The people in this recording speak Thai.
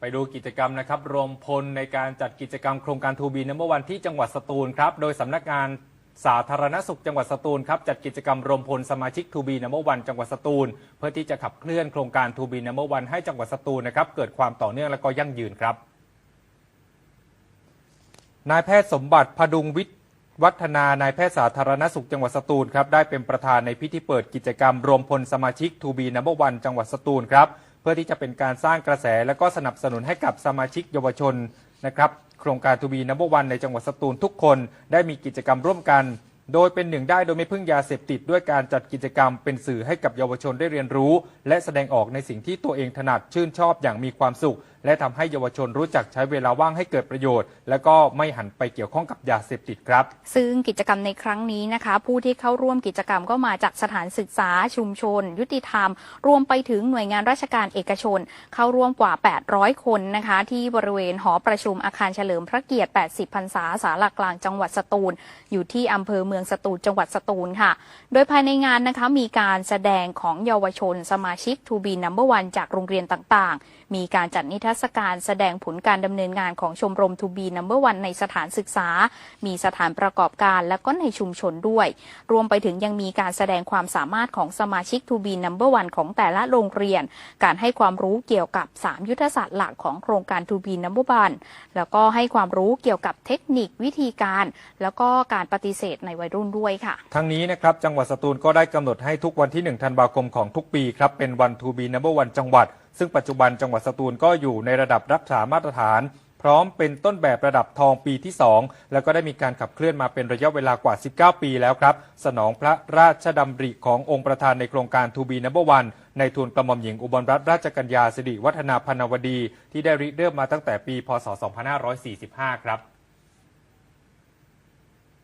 ไปดูกิจกรรมนะครับรวมพลในการจัดกิจกรรมโครงการทูบีนัมเบอร์วันที่จังหวัดสตูลครับ โดยสำนักงานสาธารณสุขจังหวัดสตูลครับจัดกิจกรรมรวมพลสมาชิกทูบีนัมเบอร์วันจังหวัดสตูล เพื่อที่จะขับเคลื่อนโครงการทูบีนัมเบอร์วันให้จังหวัดสตูลนะครับเกิดความต่อเนื่องและก็ยั่งยืนครับนายแพทย์สมบัติพดุงวิทย์วัฒนานายแพทย์สาธารณสุขจังหวัดสตูลครับได้เป็นประธานในพิธีเปิดกิจกรรมรวมพลสมาชิกทูบีนัมเบอร์วันจังหวัดสตูลครับ พื่อที่จะเป็นการสร้างกระแสและก็สนับสนุนให้กับสมาชิกเยาวชนนะครับโครงการทูบีนัมเบอร์วันในจังหวัดสตูลทุกคนได้มีกิจกรรมร่วมกัน โดยเป็นหนึ่งได้โดยไม่พึ่งยาเสพติดด้วยการจัดกิจกรรมเป็นสื่อให้กับเยาวชนได้เรียนรู้ และแสดงออกในสิ่งที่ตัวเองถนัดชื่นชอบอย่างมีความสุข และทำให้เยาวชนรู้จักใช้เวลาว่างให้เกิดประโยชน์ และก็ไม่หันไปเกี่ยวข้องกับยาเสพติดครับ ซึ่งกิจกรรมในครั้งนี้นะคะ ผู้ที่เข้าร่วมกิจกรรมก็มาจากสถานศึกษาชุมชน ยุติธรรม รวมไปถึงหน่วยงานราชการเอกชน เข้าร่วมกว่า 800 คนนะคะ ที่บริเวณหอประชุมอาคารเฉลิมพระเกียรติ 80 พรรษาสารกลางจังหวัดสตูล อยู่ที่อำเภอเมืองสตูลจังหวัดสตูลค่ะ โดยภายในงานนะคะมีการแสดงของเยาวชน สมาชิกทูบีนัมเบอร์วันจากโรงเรียนต่างๆ มีการจัดนิทรรศการแสดงผลการดำเนินงานของชมรมทูบีนัมเบอร์วันในสถานศึกษา มีสถานประกอบการและก็ในชุมชนด้วย รวมไปถึงยังมีการแสดงความสามารถของสมาชิกทูบีนัมเบอร์วันของแต่ละโรงเรียน การให้ความรู้เกี่ยวกับ 3 ยุทธศาสตร์หลักของโครงการทูบีนัมเบอร์วันแล้วก็ให้ความรู้เกี่ยวกับเทคนิควิธีการ แล้วก็การปฏิเสธในวัยรุ่นด้วยค่ะ ทั้งนี้นะครับจังหวัดสตูลก็ได้กำหนดให้ทุกวันที่ 1 ธันวาคมของทุกปีครับเป็นวันทูบีนัมเบอร์วันจังหวัด ซึ่งปัจจุบันจังหวัดสตูลก็อยู่ในระดับรักษามาตรฐาน พร้อมเป็นต้นแบบระดับทองปีที่ 2 แล้วก็ได้มีการขับเคลื่อนมาเป็นระยะเวลากว่า 19 ปีแล้วครับ สนองพระราชดำริขององค์ประธานในโครงการทูบีนับอร์วันในทุนกระหม่อมหญิงอุบลรัตนราชกัญญาสิริวัฒนาพนวดี ที่ได้ริเริ่มมาตั้งแต่ปี พศ 2545 ครับ